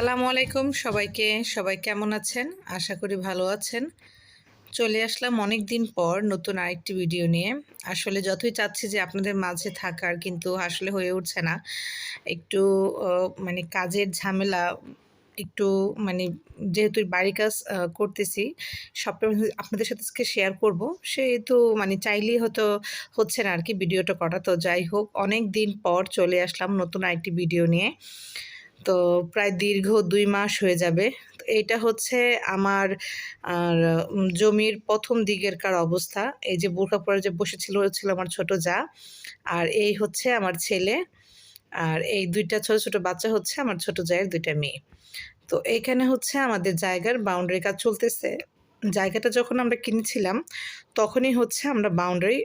আসসালামু আলাইকুম সবাইকে। সবাই কেমন আছেন? আশা করি ভালো আছেন। চলে আসলাম অনেক দিন পর নতুন আরেকটি ভিডিও নিয়ে। আসলে যতই চাচ্ছি যে আপনাদের মাঝে থাকার, কিন্তু আসলে হয়ে উঠছে না। একটু মানে কাজের ঝামেলা, একটু মানে যেহেতু বাড়ির কাজ করতেছি সবটা আপনাদের সাথে আজকে শেয়ার করব। সেহেতু মানে চাইলেই হয়তো হচ্ছে না আর কি ভিডিওটা করা। তো যাই হোক অনেক দিন পর চলে আসলাম নতুন আরেকটি ভিডিও নিয়ে। তো প্রায় দীর্ঘ দুই মাস হয়ে যাবে। তো এইটা হচ্ছে আমার, আর জমির প্রথম দিকের কার অবস্থা। এই যে বোরখা পরে যে বসেছিল ছিল আমার ছোট যা। আর এই হচ্ছে আমার ছেলে। আর এই দুইটা ছোট ছোট বাচ্চা হচ্ছে আমার ছোট জায়ের দুইটা মেয়ে। তো এইখানে হচ্ছে আমাদের জায়গার বাউন্ডারি কাজ চলতেছে। জায়গাটা যখন আমরা কিনেছিলাম, তখনই হচ্ছে আমরা বাউন্ডারি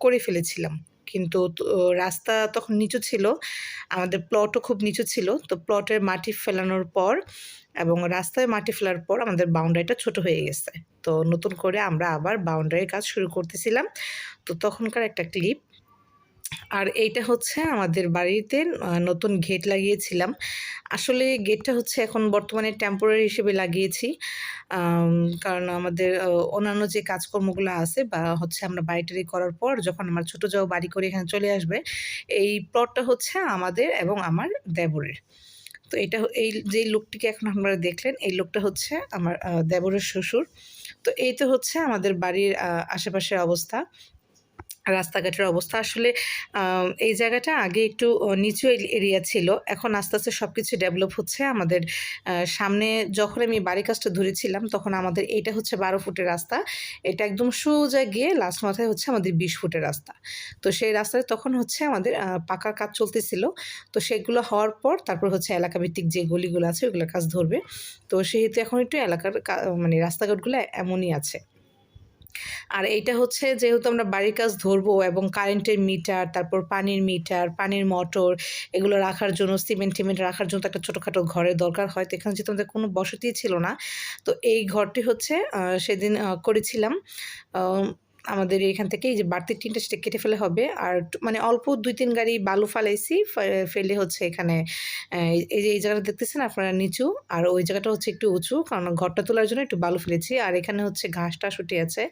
করে ফেলেছিলাম। কিন্তু রাস্তা তখন নিচু ছিল। আমাদের প্লটও খুব নিচু ছিল। তো প্লটের মাটি ফেলানোর পর এবং রাস্তায় মাটি ফেলার পর আমাদের বাউন্ডারিটা ছোট হয়ে গেছে। তো নতুন করে আমরা আবার বাউন্ডারির কাজ শুরু করতেছিলাম। তো তখনকার একটা ক্লিপ আর এইটা হচ্ছে আমাদের বাড়িতে নতুন গেট লাগিয়েছিলাম। আসলে গেটটা হচ্ছে এখন বর্তমানে টেম্পোরারি হিসেবে লাগিয়েছি কারণ আমাদের অন্যান্য যে কাজকর্মগুলো আছে বা হচ্ছে আমরা বাড়িটারি করার পর যখন আমার ছোটো যাও বাড়ি করে এখানে চলে আসবে, এই প্লটটা হচ্ছে আমাদের এবং আমার দেবরের। তো এটা এই যে লোকটিকে এখন আপনারা দেখলেন, এই লোকটা হচ্ছে আমার দেবরের শ্বশুর। তো এই তো হচ্ছে আমাদের বাড়ির আশেপাশের অবস্থা। রাস্তাঘাটের অবস্থা। আসলে এই জায়গাটা আগে একটু নিচু এরিয়া ছিল। এখন আস্তে আস্তে সব কিছু ডেভেলপ হচ্ছে। আমাদের সামনে যখন আমি বাড়ি কাজটা ধরেছিলাম, তখন আমাদের এইটা হচ্ছে বারো ফুটের রাস্তা। এটা একদম সোজা গিয়ে লাস্ট মাথায় হচ্ছে আমাদের বিশ ফুটের রাস্তা। তো সেই রাস্তায় তখন হচ্ছে আমাদের পাকার কাজ চলতেছিল। তো সেগুলো হওয়ার পর তারপর হচ্ছে এলাকাভিত্তিক যে গলিগুলো আছে, ওগুলোর কাজ ধরবে। তো সেহেতু এখন একটু এলাকার মানে রাস্তাঘাটগুলো এমনই আছে। আর এইটা হচ্ছে যেহেতু আমরা বাড়ির কাজ ধরবো এবং কারেন্টের মিটার, তারপর পানির মিটার, পানির মোটর এগুলো রাখার জন্য, সিমেন্ট টিমেন্ট রাখার জন্য একটা ছোটোখাটো ঘরের দরকার হয়। তো এখানে যেহেতু আমাদের কোনো বসতি ছিল না, তো এই ঘরটি হচ্ছে সেদিন করেছিলাম। আমাদের এখান থেকে এই যে বাড়তি টিনটা সেটা কেটে ফেলে হবে। আর মানে অল্প দুই তিন গাড়ি বালু ফালাইছি ফেলে হচ্ছে এখানে এই যে, এই জায়গাটা দেখতেছেন আপনারা নিচু, আর ওই জায়গাটা হচ্ছে একটু উঁচু, কারণ ঘরটা তোলার জন্য একটু বালু ফেলেছি। আর এখানে হচ্ছে ঘাস টাস উঠে আছে।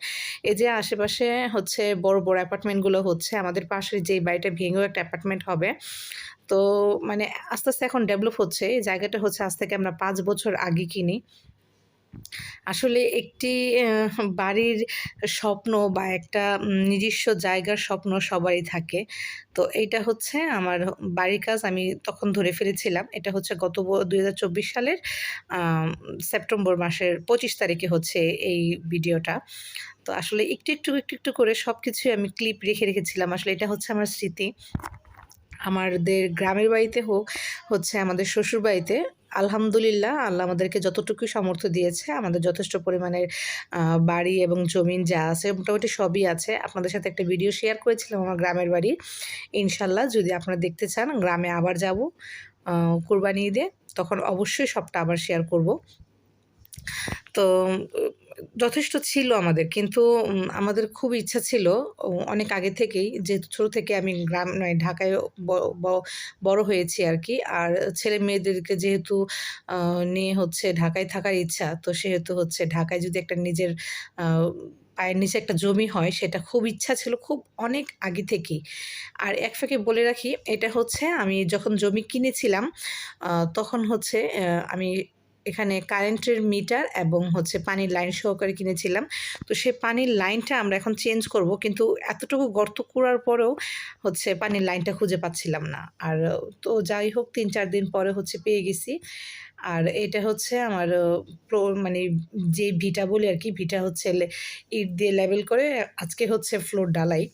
এই যে আশেপাশে হচ্ছে বড় বড় অ্যাপার্টমেন্টগুলো হচ্ছে, আমাদের পাশের যে বাড়িটা ভেঙেও একটা অ্যাপার্টমেন্ট হবে। তো মানে আস্তে আস্তে এখন ডেভেলপ হচ্ছে। এই জায়গাটা হচ্ছে আজ থেকে আমরা পাঁচ বছর আগে কিনি। আসলে একটি বাড়ির স্বপ্ন বা একটা নিজস্ব জায়গার স্বপ্ন সবারই থাকে। তো এইটা হচ্ছে আমার বাড়ির কাজ আমি তখন ধরে ফেলেছিলাম। এটা হচ্ছে গত দুই হাজার চব্বিশ সালের সেপ্টেম্বর মাসের পঁচিশ তারিখে হচ্ছে এই ভিডিওটা। তো আসলে একটু একটু একটু একটু করে সব কিছুই আমি ক্লিপ রেখে রেখেছিলাম। আসলে এটা হচ্ছে আমার স্মৃতি। আমাদের গ্রামের বাড়িতে হোক, হচ্ছে আমাদের শ্বশুর বাড়িতে, আলহামদুলিল্লাহ আল্লাহ আমাদেরকে যতটুকু সামর্থ্য দিয়েছে, আমাদের যথেষ্ট পরিমাণের বাড়ি এবং জমিন যা আছে, মোটামুটি সবই আছে। আপনাদের সাথে একটা ভিডিও শেয়ার করেছিলাম আমার গ্রামের বাড়ি। ইনশাল্লাহ যদি আপনারা দেখতে চান, গ্রামে আবার যাব কোরবানি ঈদে, তখন অবশ্যই সবটা আবার শেয়ার করব। তো যথেষ্ট ছিল আমাদের, কিন্তু আমাদের খুব ইচ্ছা ছিল অনেক আগে থেকেই যেহেতু ছোটো থেকে আমি গ্রাম নয় ঢাকায় ব- ব- বড় হয়েছি আর কি, আর ছেলে মেয়েদেরকে যেহেতু নিয়ে হচ্ছে ঢাকায় থাকার ইচ্ছা, তো সেহেতু হচ্ছে ঢাকায় যদি একটা নিজের পায়ের নিচে একটা জমি হয়, সেটা খুব ইচ্ছা ছিল, খুব অনেক আগে থেকেই। আর এক ফাঁকে বলে রাখি, এটা হচ্ছে আমি যখন জমি কিনেছিলাম তখন হচ্ছে আমি এখানে কারেন্টের মিটার এবং হচ্ছে পানির লাইন সহকারে কিনেছিলাম। তো সে পানির লাইনটা আমরা এখন চেঞ্জ করব, কিন্তু এতটুকু গর্ত করার পরেও হচ্ছে পানির লাইনটা খুঁজে পাচ্ছিলাম না। আর তো যাই হোক, তিন চার দিন পরে হচ্ছে পেয়ে গেছি। আর এটা হচ্ছে আমার মানে যে ভিটা বলি আর কি, ভিটা হচ্ছে ইট দিয়ে লেবেল করে আজকে হচ্ছে ফ্লোর ডালাই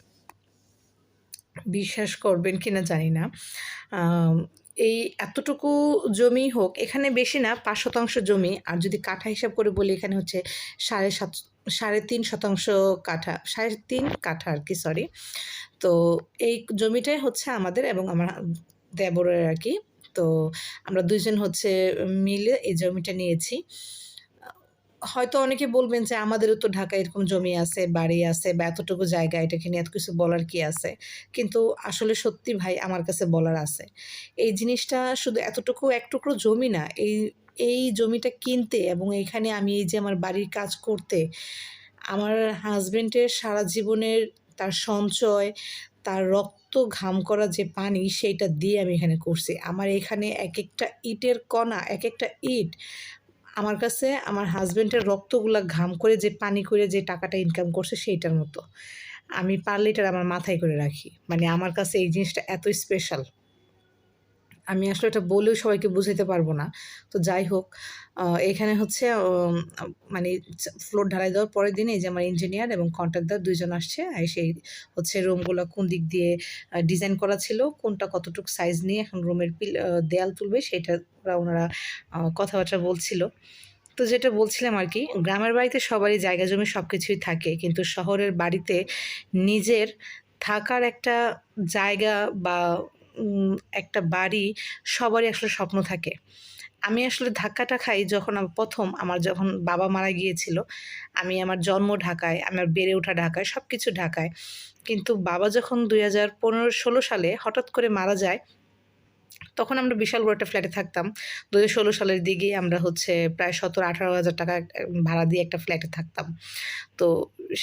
বিশ্বাস করবেন কিনা জানি না। এই এতটুকু জমি হোক, এখানে বেশি না, পাঁচ শতাংশ জমি। আর যদি কাঠা হিসাব করে বলি, এখানে হচ্ছে সাড়ে সাত, সাড়ে তিন শতাংশ কাঠা, সাড়ে তিন কাঠা আর কি সরি তো এই জমিটাই হচ্ছে আমাদের এবং আমার দেবরের আর কি। তো আমরা দুইজন হচ্ছে মিলে এই জমিটা নিয়েছি। হয়তো অনেকে বলবেন যে আমাদেরও তো ঢাকায় এরকম জমি আছে, বাড়ি আছে বা এতটুকু জায়গা, এটাকে নিয়ে এত কিছু বলার কি আছে? কিন্তু আসলে সত্যি ভাই, আমার কাছে বলার আছে। এই জিনিসটা শুধু এতটুকু এক টুকরো জমি না, এই এই জমিটা কিনতে এবং এখানে আমি এই যে আমার বাড়ির কাজ করতে, আমার হাজবেন্ডের সারা জীবনের তার সঞ্চয়, তার রক্ত ঘাম করা যে পানি সেইটা দিয়ে আমি এখানে করছি। আমার এখানে এক একটা ইটের কণা এক একটা ইট আমার কাছে আমার হাজব্যান্ডের রক্তগুলা ঘাম করে যে পানি করে যে টাকাটা ইনকাম করছে সেইটার মতো। আমি পারলে এটা আমার মাথায় করে রাখি। মানে আমার কাছে এই জিনিসটা এত স্পেশাল আমি আসলে এটা বলেও সবাইকে বুঝাতে পারব না। তো যাই হোক এখানে হচ্ছে মানে ফ্লোর ঢালাই দেওয়ার পরের দিনে যে আমার ইঞ্জিনিয়ার এবং কন্ট্রাক্টর দুইজন আসছে, আর সেই হচ্ছে রুমগুলো কোন দিক দিয়ে ডিজাইন করা ছিল, কোনটা কতটুকু সাইজ নিয়ে এখন রুমের পিল দেয়াল তুলবে সেটা ওনারা কথাবার্তা বলছিল। তো যেটা বলছিলাম আর কি, গ্রামের বাড়িতে সবারই জায়গা জমি সব কিছুই থাকে, কিন্তু শহরের বাড়িতে নিজের থাকার একটা জায়গা বা একটা বাড়ি সবারই আসলে স্বপ্ন থাকে। আমি আসলে ধাক্কাটা খাই যখন প্রথম আমার যখন বাবা মারা গিয়েছিল, আমি আমার জন্ম ঢাকায়, আমার বেড়ে ওঠা ঢাকায় সব কিছু ঢাকায়। কিন্তু বাবা যখন দুই হাজার পনেরো ষোলো সালে হঠাৎ করে মারা যায় তখন আমরা বিশাল বড় একটা ফ্ল্যাটে থাকতাম। দু ষোলো সালের দিকে আমরা হচ্ছে প্রায় সতেরো আঠারো হাজার টাকা ভাড়া দিয়ে একটা ফ্ল্যাটে থাকতাম। তো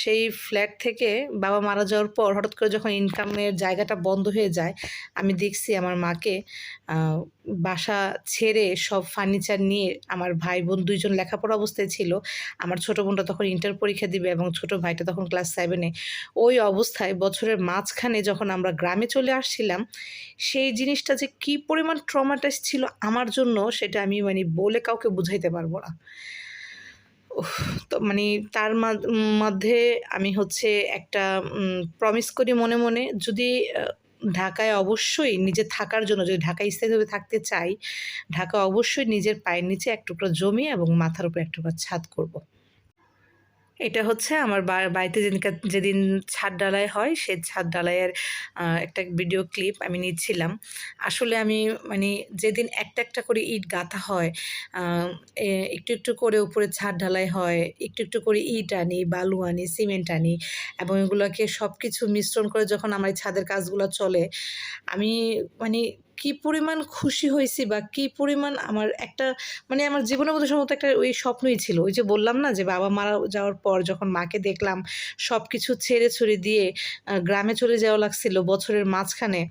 সেই ফ্ল্যাট থেকে বাবা মারা যাওয়ার পর হঠাৎ করে যখন ইনকামের জায়গাটা বন্ধ হয়ে যায়, আমি দেখছি আমার মাকে বাসা ছেড়ে সব ফার্নিচার নিয়ে আমার ভাই বোন দুইজন লেখাপড়া অবস্থায় ছিল। আমার ছোটো বোনটা তখন ইন্টার পরীক্ষা দিবে এবং ছোট ভাইটা তখন ক্লাস সেভেনে ওই অবস্থায় বছরের মাঝখানে যখন আমরা গ্রামে চলে আসছিলাম, সেই জিনিসটা যে কি পরিমাণ ট্রমাটাইজ ছিল আমার জন্য সেটা আমি মানে বলে কাউকে বুঝাইতে পারব না। তো মানে তার মধ্যে আমি হচ্ছে একটা প্রমিস করি মনে মনে, যদি ঢাকায় অবশ্যই নিজে থাকার জন্য, যদি ঢাকায় স্থায়ীভাবে থাকতে চাই ঢাকা অবশ্যই নিজের পায়ের নিচে এক টুকরো জমি এবং মাথার উপর এক টুকরো ছাদ করব। এটা হচ্ছে আমার বাড়িতে যেদিনকে, যেদিন ছাদ ডালাই হয় সেই ছাদ ডালাইয়ের একটা ভিডিও ক্লিপ আমি নিচ্ছিলাম। আসলে আমি মানে যেদিন একটা একটা করে ইট গাঁথা হয় একটু একটু করে উপরে ছাদ ঢালাই হয়, একটু একটু করে ইট আনি, বালু আনি, সিমেন্ট আনি এবং এগুলোকে সব কিছু মিশ্রণ করে যখন আমার ছাদের কাজগুলো চলে, আমি মানে কি পরিমাণ খুশি হয়েছি বা কি পরিমাণ আমার একটা মানে আমার জীবনের মধ্যে সম্ভবত একটা ওই স্বপ্নই ছিল। ওই যে বললাম না যে বাবা মারা যাওয়ার পর যখন মাকে দেখলাম সব কিছু ছেড়ে ছুড়ে দিয়ে গ্রামে চলে যাওয়া লাগছিল বছরের মাঝখানে।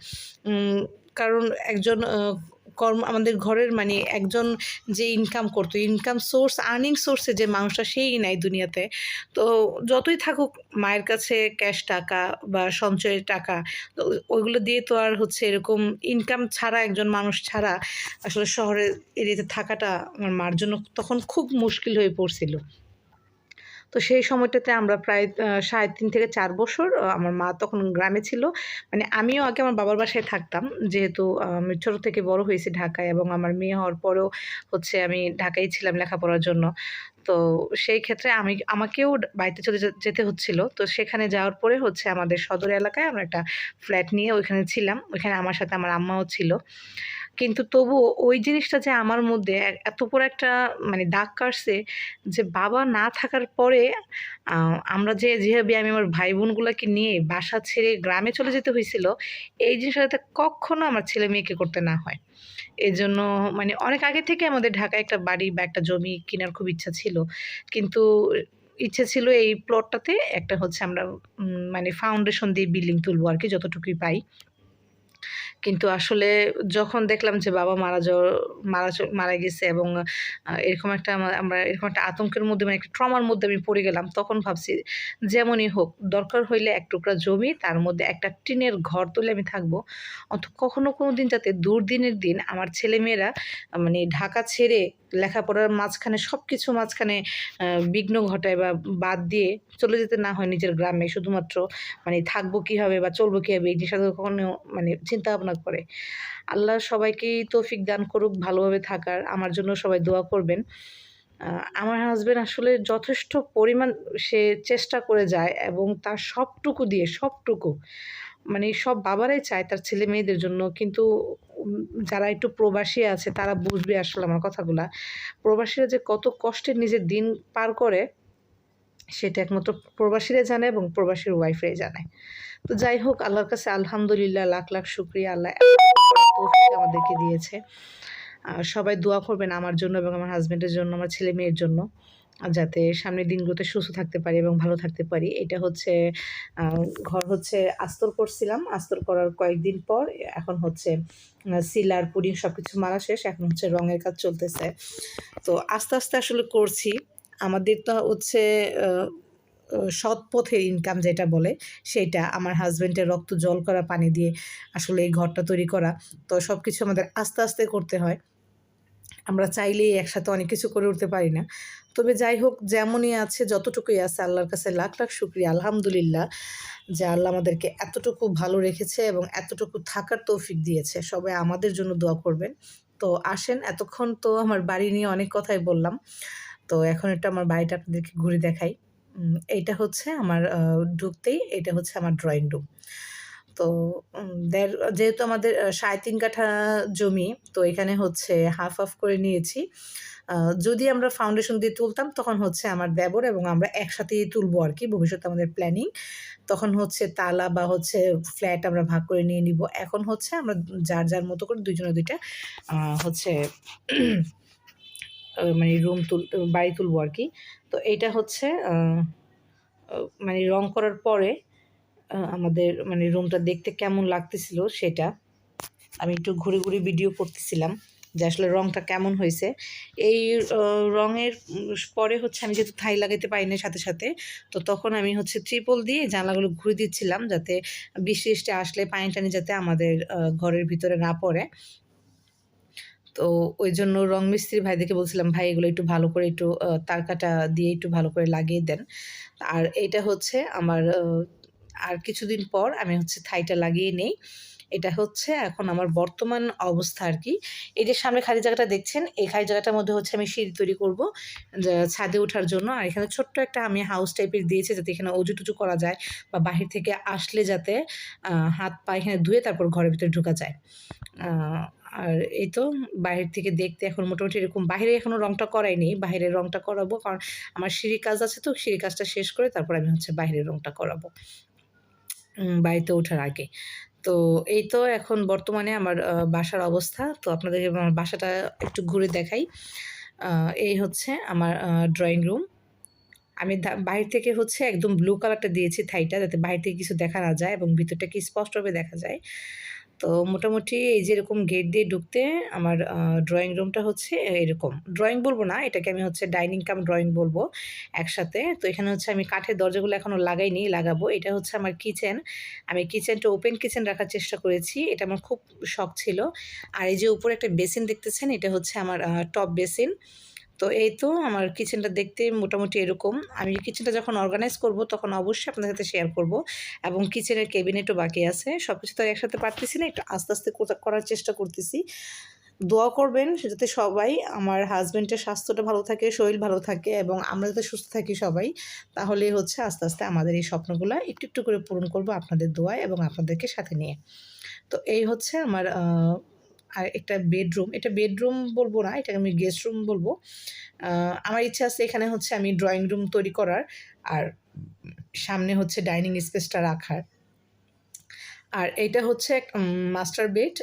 কারণ একজন কর্ম, আমাদের ঘরের মানে একজন যে ইনকাম করতো ইনকাম সোর্স আর্নিং সোর্সে যে মানুষটা সেই নাই দুনিয়াতে। তো যতই থাকুক মায়ের কাছে ক্যাশ টাকা বা সঞ্চয়ের টাকা, তো ওইগুলো দিয়ে তো আর হচ্ছে এরকম ইনকাম ছাড়া, একজন মানুষ ছাড়া আসলে শহরের এরিয়াতে থাকাটা আমার মার জন্য তখন খুব মুশকিল হয়ে পড়ছিল। তো সেই সময়টাতে আমরা প্রায় সাড়ে তিন থেকে চার বছর আমার মা তখন গ্রামে ছিল। মানে আমিও আগে আমার বাবার বাসায় থাকতাম। যেহেতু আমি ছোটো থেকে বড় হয়েছি ঢাকায় এবং আমার মেয়ে হওয়ার পরেও হচ্ছে আমি ঢাকায় ছিলাম লেখাপড়ার জন্য। তো সেই ক্ষেত্রে আমি, আমাকেও বাড়িতে চলে যেতে হচ্ছিল। তো সেখানে যাওয়ার পরে হচ্ছে আমাদের সদর এলাকায় আমরা একটা ফ্ল্যাট নিয়ে ওইখানে ছিলাম। ওইখানে আমার সাথে আমার আম্মাও ছিল। কিন্তু তবুও ওই জিনিসটা যে আমার মধ্যে এত বড় একটা মানে দাগ কাটছে যে বাবা না থাকার পরে আমরা যে যেভাবে আমি আমার ভাই বোনগুলোকে নিয়ে বাসা ছেড়ে গ্রামে চলে যেতে হয়েছিল, এই জিনিসটা যাতে কখনো আমার ছেলে মেয়েকে করতে না হয়। এই জন্য মানে অনেক আগে থেকে আমাদের ঢাকায় একটা বাড়ি বা একটা জমি কেনার খুব ইচ্ছা ছিল। কিন্তু ইচ্ছে ছিল এই প্লটটাতে একটা হচ্ছে আমরা মানে ফাউন্ডেশন দিয়ে বিল্ডিং তুলবো আর কি, যতটুকুই পাই। কিন্তু আসলে যখন দেখলাম যে বাবা মারা যাওয়ার মারা মারা গেছে এবং এরকম একটা আমরা এরকম একটা আতঙ্কের মধ্যে মানে একটা ট্রমার মধ্যে আমি পড়ে গেলাম, তখন ভাবছি যেমনই হোক, দরকার হইলে এক টুকরা জমি, তার মধ্যে একটা টিনের ঘর তুলে আমি থাকব। অত কখনো কোনো দিন যাতে দুর্দিনের দিন আমার ছেলেমেয়েরা মানে ঢাকা ছেড়ে লেখাপড়ার মাঝখানে সব কিছু মাঝখানে বিঘ্ন ঘটায় বা বাদ দিয়ে চলে যেতে না হয় নিজের গ্রামে। শুধুমাত্র মানে থাকব কীভাবে বা চলবো কীভাবে, এই জিনিসটা কখনো মানে চিন্তা ভাবনা করে। আল্লাহ সবাইকেই তৌফিক দান করুক, ভালোভাবে থাকার। আমার জন্য সবাই দোয়া করবেন। আমার হাজব্যান্ড আসলে যথেষ্ট পরিমাণ সে চেষ্টা করে যায় এবং তার সবটুকু দিয়ে, সবটুকু মানে সব বাবারাই চায় তার ছেলে মেয়েদের জন্য, কিন্তু যারা একটু প্রবাসী আছে তারা বুঝবে আসলে আমার কথাগুলা। প্রবাসীরা যে কত কষ্টের নিজের দিন পার করে, সেটা একমাত্র প্রবাসীরা জানে এবং প্রবাসীর ওয়াইফরাই জানে। তো যাই হোক, আল্লাহর কাছে আলহামদুলিল্লাহ, লাখ লাখ শুক্রিয়া। আল্লাহ আমাদেরকে দিয়েছে। সবাই দোয়া করবেন আমার জন্য এবং আমার হাজব্যান্ডের জন্য, আমার ছেলে মেয়ের জন্য। যাতে সামনের দিনগুলোতে সুস্থ থাকতে পারি এবং ভালো থাকতে পারি। এটা হচ্ছে ঘর হচ্ছে আস্তর করছিলাম। আস্তর করার কয়েকদিন পর এখন হচ্ছে সিলার, পুডিং সব কিছু মারা শেষ। এখন হচ্ছে রঙের কাজ চলতেছে। তো আস্তে আস্তে আসলে করছি। আমাদের তো হচ্ছে সৎ পথের ইনকাম যেটা বলে, সেটা আমার হাজব্যান্ডের রক্ত জল করা, পানি দিয়ে আসলে এই ঘরটা তৈরি করা। তো সব কিছু আমাদের আস্তে আস্তে করতে হয়। আমরা চাইলেই একসাথে অনেক কিছু করে উঠতে পারি না। তবে যাই হোক যেমনই আছে, যতটুকুই আছে, আল্লাহর কাছে লাখ লাখ শুক্রিয়া। আলহামদুলিল্লাহ যে আল্লাহ আমাদেরকে এতটুকু ভালো রেখেছে এবং এতটুকু থাকার তৌফিক দিয়েছে। সবাই আমাদের জন্য দোয়া করবেন। তো আসেন, এতক্ষণ তো আমার বাড়ি নিয়ে অনেক কথাই বললাম। তো এখন একটু আমার বাড়িটা আপনাদেরকে ঘুরে দেখাই। এইটা হচ্ছে আমার ঢুকতেই এটা হচ্ছে আমার ড্রয়িং রুম তো দেড় যেহেতু আমাদের সাড়ে তিন কাঠা জমি, তো এখানে হচ্ছে হাফ হাফ করে নিয়েছি। যদি আমরা ফাউন্ডেশন দিয়ে তুলতাম, তখন হচ্ছে আমার দেবর এবং আমরা একসাথেই তুলবো আর কি, ভবিষ্যতে আমাদের প্ল্যানিং তখন হচ্ছে তালা বা হচ্ছে ফ্ল্যাট আমরা ভাগ করে নিয়ে নিব। এখন হচ্ছে আমরা যার যার মতো করে দুজনে দুইটা হচ্ছে মানে রুম তুল, বাড়ি তুলবো আর কি। তো এইটা হচ্ছে মানে রং করার পরে আমাদের মানে রুমটা দেখতে কেমন লাগতেছিল সেটা আমি একটু ঘুরে ঘুরে ভিডিও করতেছিলাম যে আসলে রঙটা কেমন হয়েছে। এই রঙের পরে হচ্ছে আমি যেহেতু থাই লাগাতে পারি না সাথে সাথে, তো তখন আমি হচ্ছে ত্রিপল দিয়ে জানলাগুলো ঘুরে দিচ্ছিলাম যাতে বৃষ্টি বৃষ্টি আসলে পানি টানি যাতে আমাদের ঘরের ভিতরে না পড়ে। তো ওই জন্য রং মিস্ত্রি ভাইদেরকে বলছিলাম, ভাই, এগুলো একটু ভালো করে একটু তারকাটা দিয়ে একটু ভালো করে লাগিয়ে দেন। আর এইটা হচ্ছে আমার আর কিছুদিন পর আমি হচ্ছে থাইটা লাগিয়ে নেই। এটা হচ্ছে এখন আমার বর্তমান অবস্থা আর কি। এই যে সামনে খালি জায়গাটা দেখছেন, এই খালি জায়গাটার মধ্যে হচ্ছে আমি সিঁড়ি তৈরি করব ছাদে ওঠার জন্য। আর এখানে ছোট্ট একটা আমি হাউস টাইপের দিয়েছি যাতে এখানে অজু টুজু করা যায় বা বাহির থেকে আসলে যাতে হাত পা এখানে ধুয়ে তারপর ঘরের ভিতরে ঢোকা যায়। আর এই তো বাইরের থেকে দেখতে এখন মোটামুটি এরকম। বাইরে এখনও রংটা করাইনি বাইরের রংটা করাবো। কারণ আমার সিঁড়ি কাজ আছে তো সিঁড়ি কাজটা শেষ করে তারপর আমি হচ্ছে বাইরের রংটা করাবো। বাড়িতে ওঠার আগে। তো এই তো এখন বর্তমানে আমার বাসার অবস্থা। তো আপনাদেরকে আমার বাসাটা একটু ঘুরে দেখাই। এই হচ্ছে আমার ড্রয়িং রুম আমি বাহির থেকে হচ্ছে একদম ব্লু কালারটা দিয়েছি থাইটা, যাতে বাহির থেকে কিছু দেখা না যায় এবং ভিতরটা কি স্পষ্টভাবে দেখা যায়। তো মোটামুটি এই যে এরকম গেট দিয়ে ঢুকতে আমার ড্রয়িং রুমটা হচ্ছে এরকম। ড্রয়িং বলব না, এটাকে আমি হচ্ছে ডাইনিং কাম ড্রয়িং বলব একসাথে। তো এখানে হচ্ছে আমি কাঠের দরজাগুলো এখনও লাগাইনি, লাগাবো। এটা হচ্ছে আমার কিচেন আমি কিচেনটা ওপেন কিচেন রাখার চেষ্টা করেছি, এটা আমার খুব শখ ছিল। আর এই যে উপরে একটা বেসিন দেখতেছেন, এটা হচ্ছে আমার টপ বেসিন তো এই তো আমার কিচেনটা দেখতে মোটামুটি এরকম। আমি কিচেনটা যখন অর্গানাইজ করব, তখন অবশ্যই আপনাদের সাথে শেয়ার করব। এবং কিচেনের ক্যাবিনেটও বাকি আছে। সব কিছু তো একসাথে পারতেছি না, একটু আস্তে আস্তে করার চেষ্টা করতেছি। দোয়া করবেন যাতে সবাই আমার হাজব্যান্ডের স্বাস্থ্যটা ভালো থাকে, শরীর ভালো থাকে এবং আমরা যাতে সুস্থ থাকি সবাই, তাহলে হচ্ছে আস্তে আস্তে আমাদের এই স্বপ্নগুলো একটু একটু করে পূরণ করব আপনাদের দোয়ায় এবং আপনাদেরকে সাথে নিয়ে। তো এই হচ্ছে আমার আর একটা বেডরুম এটা বেডরুম বলব না, এটাকে আমি গেস্ট রুম বলব। আমার ইচ্ছা আছে এখানে হচ্ছে আমি ড্রয়িং রুম তৈরি করার, আর সামনে হচ্ছে ডাইনিং স্পেসটা রাখার। আর এটা হচ্ছে মাস্টার বেড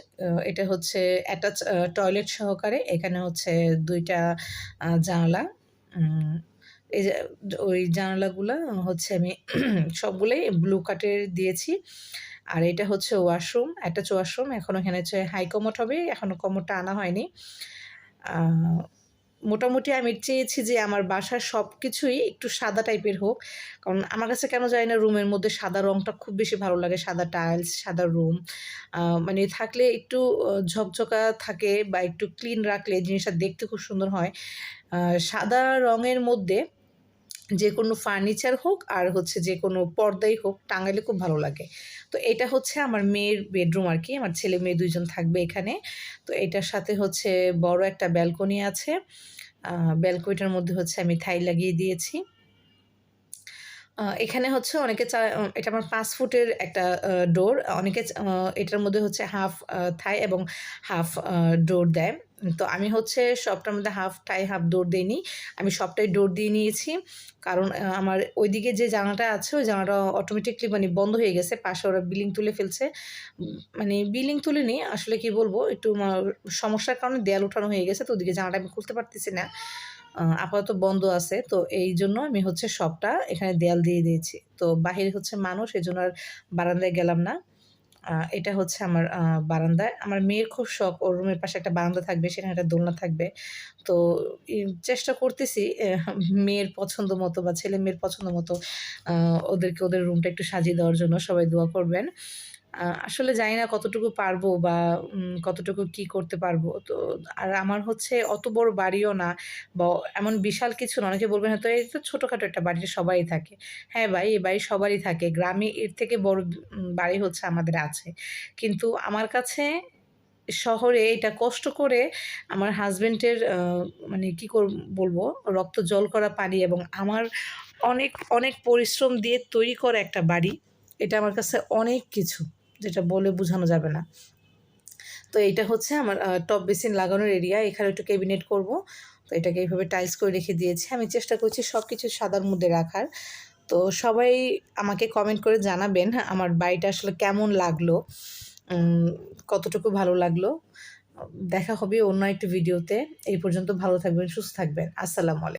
এটা হচ্ছে অ্যাটাচ টয়লেট সহকারে, এখানে হচ্ছে দুইটা জানালা এই ওই জানালাগুলো হচ্ছে আমি সবগুলোই ব্লু কাটের দিয়েছি। আর এটা হচ্ছে ওয়াশরুম একটা ওয়াশরুম এখন এখানে হচ্ছে হাই কমোট হবে এখনও কমোটটা আনা হয়নি। মোটামুটি আমি চেয়েছি যে আমার বাসার সব কিছুই একটু সাদা টাইপের হোক, কারণ আমার কাছে কেন জানি না রুমের মধ্যে সাদা রঙটা খুব বেশি ভালো লাগে, সাদা টাইলস সাদা রুম মানে থাকলে একটু ঝকঝকা থাকে বা একটু ক্লিন রাখলে জিনিসটা দেখতে খুব সুন্দর হয়। সাদা রঙের মধ্যে যে কোনো ফার্নিচার হোক আর হচ্ছে যে কোনো পর্দাই হোক টাঙালে খুব ভালো লাগে। তো এটা হচ্ছে আমার মেয়ের বেডরুম আর কি, আমার ছেলে মেয়ে দুইজন থাকবে এখানে। তো এটার সাথে হচ্ছে বড় একটা ব্যালকনি আছে। ব্যালকনিটার মধ্যে হচ্ছে আমি থাই লাগিয়ে দিয়েছি। এখানে হচ্ছে অনেকে চা এটা আমার পাঁচ ফুটের একটা ডোর অনেকে এটার মধ্যে হচ্ছে হাফ থাই এবং হাফ ডোর দেয়। তো আমি হচ্ছে সবটার মধ্যে হাফ টাই হাফ ডোর দিইনি আমি সবটাই ডোর দিয়ে নিয়েছি। কারণ আমার ওইদিকে যে জানালাটা আছে, ওই জানাটা অটোমেটিকলি মানে বন্ধ হয়ে গেছে। পাশে ওরা বিলিং তুলে ফেলছে। মানে বিলিং তুলেনি আসলে কি বলব? একটু সমস্যার কারণে দেয়াল উঠানো হয়ে গেছে। তো ওদিকে জানাটা আমি খুলতে পারতেছি না। আপাতত বন্ধ আছে। তো এই জন্য আমি হচ্ছে সবটা এখানে দেয়াল দিয়ে দিয়েছি। তো বাহিরে হচ্ছে মানুষ, এই জন্য আর বারান্দায় গেলাম না। এটা হচ্ছে আমার বারান্দায় আমার মেয়ের খুব শখ, ওর রুমের পাশে একটা বারান্দা থাকবে, সেখানে একটা দোলনা থাকবে। তো চেষ্টা করতেছি মেয়ের পছন্দ মতো বা ছেলে মেয়ের পছন্দ মতো ওদেরকে ওদের রুমটা একটু সাজিয়ে দেওয়ার জন্য সবাই দোয়া করবেন। আসলে জানি না কতটুকু পারব বা কতটুকু কি করতে পারব। তো, আর আমার হচ্ছে অত বড় বাড়িও না বা, এমন বিশাল কিছু না। অনেকে বলবেন হয়তো এই তো ছোটোখাটো একটা বাড়িতে সবাই থাকে। হ্যাঁ ভাই, এই বাড়ি সবারই থাকে। গ্রামে এর থেকে বড় বাড়ি হচ্ছে আমাদের আছে। কিন্তু আমার কাছে শহরে এটা কষ্ট করে আমার হাজবেন্ডের মানে কি কর, বলব, রক্ত জল করা পানি এবং আমার অনেক অনেক পরিশ্রম দিয়ে তৈরি করা একটা বাড়ি, এটা আমার কাছে অনেক কিছু। যেটা বলে বোঝানো যাবে না। তো এইটা হচ্ছে আমার টপ বেসিন লাগানোর এরিয়া এখানে একটু ক্যাবিনেট করব। তো এটাকে এইভাবে টাইলস করে রেখে দিয়েছি। আমি চেষ্টা করছি সব কিছু সাদার মধ্যে রাখার। তো সবাই আমাকে কমেন্ট করে জানাবেন আমার বাড়িটা আসলে কেমন লাগল কতটুকু ভালো লাগল। দেখা হবে অন্য একটি ভিডিওতে এই পর্যন্ত ভালো থাকবেন, সুস্থ থাকবেন। আসসালামু আলাইকুম।